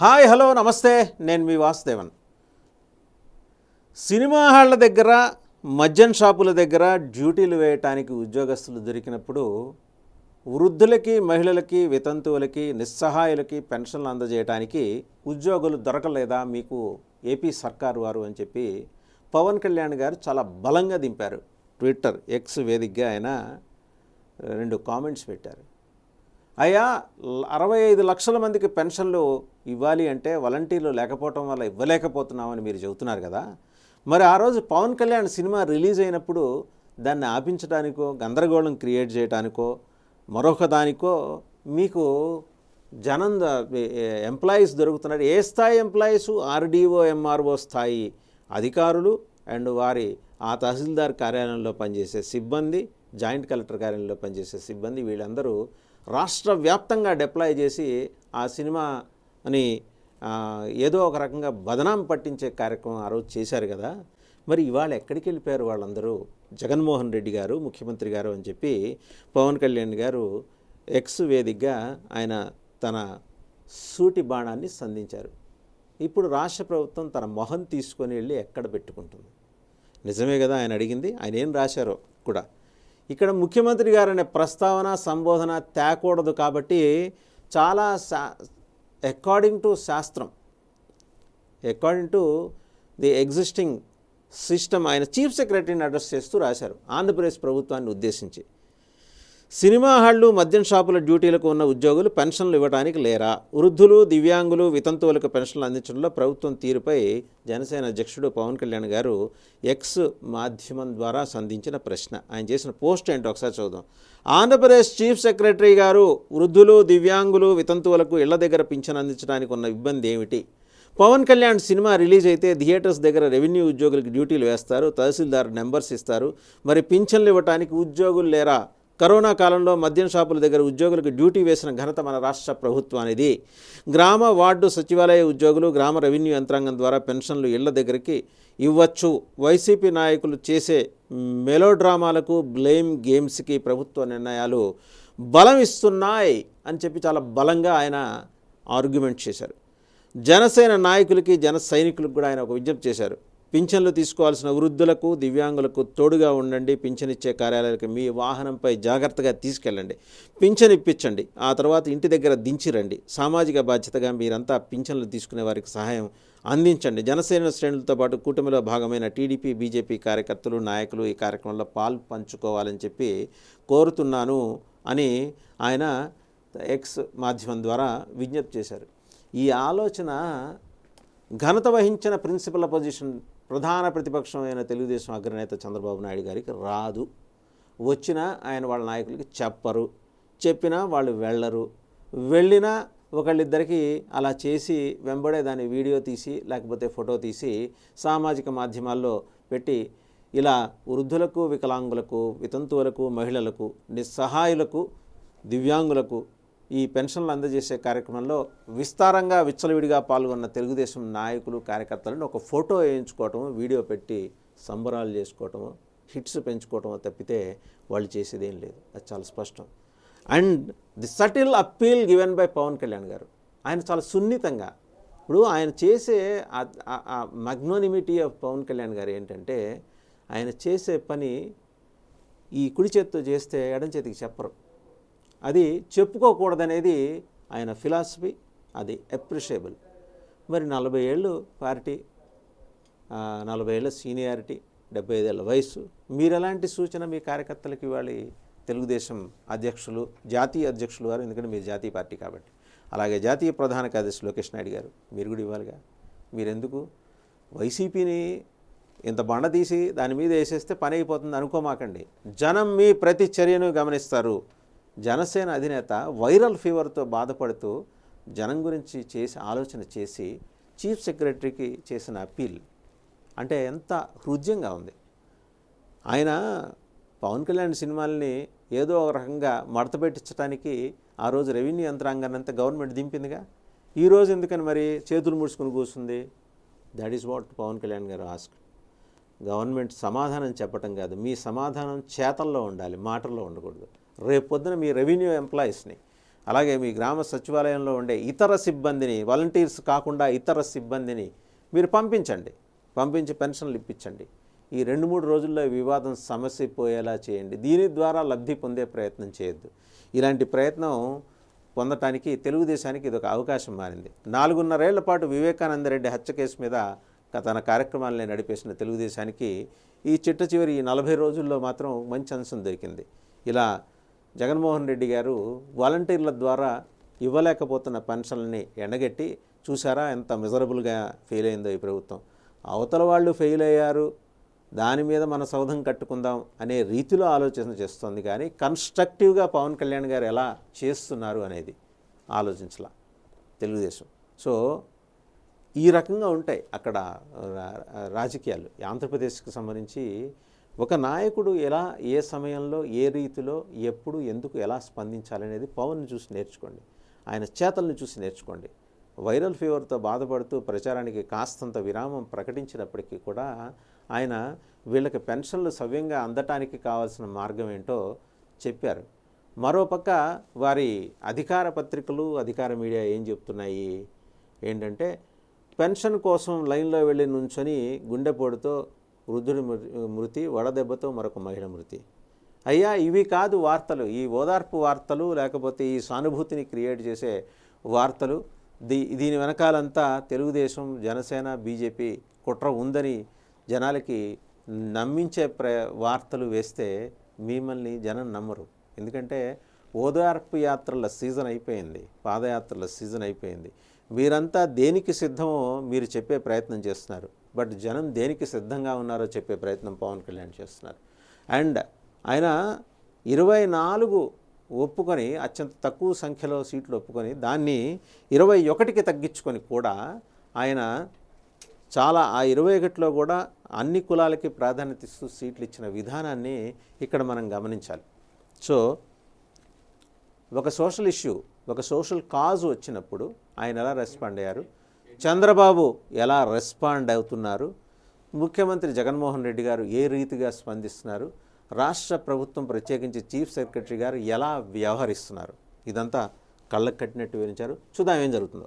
Hi hello నమస్తే. నేను మీ Vasudevan. Cinema హాళ్ళ దగ్గర మద్యం షాపుల దగ్గర డ్యూటీలు వేయటానికి ఉద్యోగస్తులు దొరికినప్పుడు వృద్ధులకి మహిళలకి వితంతువులకి నిస్సహాయులకి పెన్షన్లు అందజేయడానికి ఉద్యోగులు దొరకలేదా? మీకు ఏపీ సర్కారు వారు అని చెప్పి పవన్ కళ్యాణ్ గారు చాలా బలంగా దింపారు. ట్విట్టర్ ఎక్స్ వేదికగా ఆయన రెండు కామెంట్స్ పెట్టారు. అయ్యా అరవై ఐదు లక్షల మందికి పెన్షన్లు ఇవ్వాలి అంటే వాలంటీర్లు లేకపోవటం వల్ల ఇవ్వలేకపోతున్నామని మీరు చెబుతున్నారు కదా. మరి ఆ రోజు పవన్ కళ్యాణ్ సినిమా రిలీజ్ అయినప్పుడు దాన్ని ఆపించడానికో గందరగోళం క్రియేట్ చేయడానికో మరొక దానికో మీకు జనం ఎంప్లాయీస్ దొరుకుతున్నారు. ఏ స్థాయి ఎంప్లాయీస్ ఆర్డీఓ ఎంఆర్ఓ స్థాయి అధికారులు అండ్ వారి ఆ తహసీల్దార్ కార్యాలయంలో పనిచేసే సిబ్బంది జాయింట్ కలెక్టర్ కార్యాలయంలో పనిచేసే సిబ్బంది వీళ్ళందరూ రాష్ట్ర వ్యాప్తంగా డిప్లాయ్ చేసి ఆ సినిమాని ఏదో ఒక రకంగా బదనాం పట్టించే కార్యక్రమం ఆ రోజు చేశారు కదా. మరి ఇవాళ ఎక్కడికి వెళ్ళిపోయారు వాళ్ళందరూ? జగన్మోహన్ రెడ్డి గారు ముఖ్యమంత్రి గారు అని చెప్పి పవన్ కళ్యాణ్ గారు ఎక్స్ వేదికగా ఆయన తన సూటి బాణాన్ని సంధించారు. ఇప్పుడు రాష్ట్ర ప్రభుత్వం తన మొహం తీసుకొని వెళ్ళి ఎక్కడ పెట్టుకుంటుంది? నిజమే కదా ఆయన అడిగింది. ఆయన ఏం రాశారో కూడా. ఇక్కడ ముఖ్యమంత్రి గారు అనే ప్రస్తావన సంబోధన తేకూడదు కాబట్టి చాలా శా అకార్డింగ్ టు శాస్త్రం according to the existing system ఆయన చీఫ్ సెక్రటరీని అడ్రస్ చేస్తూ రాశారు ఆంధ్రప్రదేశ్ ప్రభుత్వాన్ని ఉద్దేశించి. సినిమా హాళ్ళు మద్యం షాపుల డ్యూటీలకు ఉన్న ఉద్యోగులు పెన్షన్లు ఇవ్వడానికి లేరా? వృద్ధులు దివ్యాంగులు వితంతువులకు పెన్షన్లు అందించడంలో ప్రభుత్వం తీరుపై జనసేన అధ్యక్షుడు పవన్ కళ్యాణ్ గారు ఎక్స్ మాధ్యమం ద్వారా సంధించిన ప్రశ్న. ఆయన చేసిన పోస్ట్ ఏంటో ఒకసారి చూద్దాం. ఆంధ్రప్రదేశ్ చీఫ్ సెక్రటరీ గారు వృద్ధులు దివ్యాంగులు వితంతువులకు ఇళ్ళ దగ్గర పింఛన్ అందించడానికి ఉన్న ఇబ్బంది ఏమిటి? పవన్ కళ్యాణ్ సినిమా రిలీజ్ అయితే థియేటర్స్ దగ్గర రెవెన్యూ ఉద్యోగులకు డ్యూటీలు వేస్తారు తహసీల్దార్ నెంబర్స్ ఇస్తారు. మరి పింఛన్లు ఇవ్వటానికి ఉద్యోగులు లేరా? కరోనా కాలంలో మద్యం షాపుల దగ్గర ఉద్యోగులకు డ్యూటీ వేసిన ఘనత మన రాష్ట్ర ప్రభుత్వానిది గ్రామ వార్డు సచివాలయ ఉద్యోగులు గ్రామ రెవెన్యూ యంత్రాంగం ద్వారా పెన్షన్లు ఇళ్ళ దగ్గరికి ఇవ్వచ్చు. వైసీపీ నాయకులు చేసే మెలోడ్రామాలకు బ్లేమ్ గేమ్స్కి ప్రభుత్వ నిర్ణయాలు బలం ఇస్తున్నాయి అని చెప్పి చాలా బలంగా ఆయన ఆర్గ్యుమెంట్ చేశారు. జనసేన నాయకులకి జన సైనికులకు కూడా ఆయన ఒక విజ్ఞప్తి చేశారు. పింఛన్లు తీసుకోవాల్సిన వృద్ధులకు దివ్యాంగులకు తోడుగా ఉండండి. పింఛన్ ఇచ్చే కార్యాలయాలకు మీ వాహనంపై జాగ్రత్తగా తీసుకెళ్ళండి. పింఛన్ ఇప్పించండి. ఆ తర్వాత ఇంటి దగ్గర దించి రండి సామాజిక బాధ్యతగా మీరంతా పింఛన్లు తీసుకునే వారికి సహాయం అందించండి. జనసేన శ్రేణులతో పాటు కూటమిలో భాగమైన టీడీపీ బీజేపీ కార్యకర్తలు నాయకులు ఈ కార్యక్రమంలో పాలు పంచుకోవాలని చెప్పి కోరుతున్నాను అని ఆయన ఎక్స్ మాధ్యమం ద్వారా విజ్ఞప్తి చేశారు. ఈ ఆలోచన ఘనత వహించిన ప్రిన్సిపల్ అపోజిషన్ ప్రధాన ప్రతిపక్షమైన తెలుగుదేశం అగ్రనేత చంద్రబాబు నాయుడు గారికి రాదు. వచ్చినా ఆయన వాళ్ళ నాయకులకి చెప్పరు. చెప్పినా వాళ్ళు వెళ్ళరు. వెళ్ళినా ఒకళ్ళిద్దరికి అలా చేసి వెంబడే దాని వీడియో తీసి లేకపోతే ఫోటో తీసి సామాజిక మాధ్యమాల్లో పెట్టి ఇలా వృద్ధులకు వికలాంగులకు వితంతువులకు మహిళలకు నిస్సహాయులకు దివ్యాంగులకు ఈ పెన్షన్లు అందజేసే కార్యక్రమంలో విస్తారంగా విచ్చలవిడిగా పాల్గొన్న తెలుగుదేశం నాయకులు కార్యకర్తలను ఒక ఫోటో వేయించుకోవటం వీడియో పెట్టి సంబరాలు చేసుకోవటము హిట్స్ పెంచుకోవటం తప్పితే వాళ్ళు చేసేదేం లేదు. అది చాలా స్పష్టం. And the subtle appeal given by Pawan Kalyan గారు. ఆయన చాలా సున్నితంగా. ఇప్పుడు ఆయన చేసే మగ్నోనిమిటీ ఆఫ్ పవన్ కళ్యాణ్ గారు ఏంటంటే ఆయన చేసే పని ఈ కుడి చేత్తో చేస్తే ఎడం చేతికి చెప్పరు. అది చెప్పుకోకూడదనేది ఆయన ఫిలాసఫీ అది అప్రిషియబుల్ మరి నలభై ఏళ్ళు పార్టీ నలభై ఏళ్ళ సీనియారిటీ డెబ్బై ఐదేళ్ళ వయసు మీరు ఎలాంటి సూచన మీ కార్యకర్తలకు ఇవ్వాలి? తెలుగుదేశం అధ్యక్షులు జాతీయ అధ్యక్షులు వారు ఎందుకంటే మీరు జాతీయ పార్టీ కాబట్టి. అలాగే జాతీయ ప్రధాన కార్యదర్శి లోకేష్ నాయుడు గారు మీరు కూడా ఇవ్వాలిగా. మీరెందుకు? వైసీపీని ఇంత బండ తీసి దాని మీద వేసేస్తే పని అయిపోతుంది అనుకోమాకండి. జనం మీ ప్రతి చర్యను గమనిస్తారు. జనసేన అధినేత వైరల్ ఫీవర్తో బాధపడుతూ జనం గురించి చేసి ఆలోచన చేసి చీఫ్ సెక్రటరీకి చేసిన అప్పీల్ అంటే ఎంత హృదయంగా ఉంది. ఆయన పవన్ కళ్యాణ్ సినిమాల్ని ఏదో ఒక రకంగా మడతపెట్టించడానికి ఆ రోజు రెవెన్యూ యంత్రాంగాన్ని అంతా గవర్నమెంట్ దింపిందిగా? ఈ రోజు ఎందుకని మరి చేతులు ముడుచుకుని కూర్చుంది? That is what Pawan Kalyan గారు ఆస్క్ గవర్నమెంట్ సమాధానం చెప్పటం కాదు మీ సమాధానం చేతల్లో ఉండాలి మాటల్లో ఉండకూడదు. రేపు పొద్దున మీ రెవెన్యూ ఎంప్లాయీస్ని అలాగే మీ గ్రామ సచివాలయంలో ఉండే ఇతర సిబ్బందిని వాలంటీర్స్ కాకుండా ఇతర సిబ్బందిని మీరు పంపించండి. పంపించి పెన్షన్లు ఇప్పించండి. ఈ రెండు మూడు రోజుల్లో వివాదం సమస్య పోయేలా చేయండి. దీని ద్వారా లబ్ధి పొందే ప్రయత్నం చేయొద్దు. ఇలాంటి ప్రయత్నం పొందటానికి తెలుగుదేశానికి ఇది ఒక అవకాశం మారింది. నాలుగున్నరేళ్ళ పాటు వివేకానందరెడ్డి హత్య కేసు మీద తన కార్యక్రమాలని నడిపేసిన తెలుగుదేశానికి ఈ చిట్ట చివరి ఈ నలభై రోజుల్లో మాత్రం మంచి అంశం దొరికింది. ఇలా జగన్మోహన్ రెడ్డి గారు వాలంటీర్ల ద్వారా ఇవ్వలేకపోతున్న పెన్షన్లని ఎండగట్టి చూసారా ఎంత మిజరబుల్గా ఫెయిల్ అయిందో ఈ ప్రభుత్వం. అవతల వాళ్ళు ఫెయిల్ అయ్యారు దాని మీద మన సౌధం కట్టుకుందాం అనే రీతిలో ఆలోచన చేస్తుంది కానీ కన్స్ట్రక్టివ్గా పవన్ కళ్యాణ్ గారు ఎలా చేస్తున్నారు అనేది ఆలోచించలా తెలుగుదేశం. సో ఈ రకంగా ఉంటాయి అక్కడ రా- రాజకీయాలు. ఆంధ్రప్రదేశ్కి సంబంధించి ఒక నాయకుడు ఎలా ఏ సమయంలో ఏ రీతిలో ఎప్పుడు ఎందుకు ఎలా స్పందించాలనేది పవన్ను చూసి నేర్చుకోండి. ఆయన చేతల్ని చూసి నేర్చుకోండి. వైరల్ ఫీవర్తో బాధపడుతూ ప్రచారానికి కాస్తంత విరామం ప్రకటించినప్పటికీ కూడా ఆయన వీళ్ళకి పెన్షన్లు సవ్యంగా అందటానికి కావాల్సిన మార్గం ఏంటో చెప్పారు. మరోపక్క వారి అధికార పత్రికలు అధికార మీడియా ఏం చెప్తున్నాయి? ఏంటంటే పెన్షన్ కోసం లైన్లో వెళ్ళి నుంచొని గుండెపోటుతో వృద్ధుడి మృ- మృతి వడదెబ్బతో మరొక మహిళ మృతి. అయ్యా ఇవి కాదు వార్తలు. ఈ ఓదార్పు వార్తలు లేకపోతే ఈ సానుభూతిని క్రియేట్ చేసే వార్తలు. దీ దీని వెనకాలంతా తెలుగుదేశం జనసేన బీజేపీ కుట్ర ఉందని జనాలకి నమ్మించే ప్ర వార్తలు వేస్తే మిమ్మల్ని జనం నమ్మరు. ఎందుకంటే ఓదార్పు యాత్రల సీజన్ అయిపోయింది. పాదయాత్రల సీజన్ అయిపోయింది. మీరంతా దేనికి సిద్ధమో మీరు చెప్పే ప్రయత్నం చేస్తున్నారు. బట్ జనం దేనికి సిద్ధంగా ఉన్నారో చెప్పే ప్రయత్నం పవన్ కళ్యాణ్ చేస్తున్నారు. అండ్ ఆయన ఇరవై నాలుగు ఒప్పుకొని అత్యంత తక్కువ సంఖ్యలో సీట్లు ఒప్పుకొని దాన్ని ఇరవై ఒకటికి తగ్గించుకొని కూడా ఆయన చాలా ఆ ఇరవై ఒకటిలో కూడా అన్ని కులాలకి ప్రాధాన్యత ఇస్తూ సీట్లు ఇచ్చిన విధానాన్ని ఇక్కడ మనం గమనించాలి. సో ఒక సోషల్ ఇష్యూ ఒక సోషల్ కాజ్ వచ్చినప్పుడు ఆయన ఎలా రెస్పాండ్ అయ్యారు? చంద్రబాబు ఎలా రెస్పాండ్ అవుతున్నారు? ముఖ్యమంత్రి జగన్మోహన్ రెడ్డి గారు ఏ రీతిగా స్పందిస్తున్నారు? రాష్ట్ర ప్రభుత్వం ప్రత్యేకించి చీఫ్ సెక్రటరీ గారు ఎలా వ్యవహరిస్తున్నారు? ఇదంతా కళ్ళకు కట్టినట్టు వివరించారు. చూద్దాం ఏం జరుగుతుందో.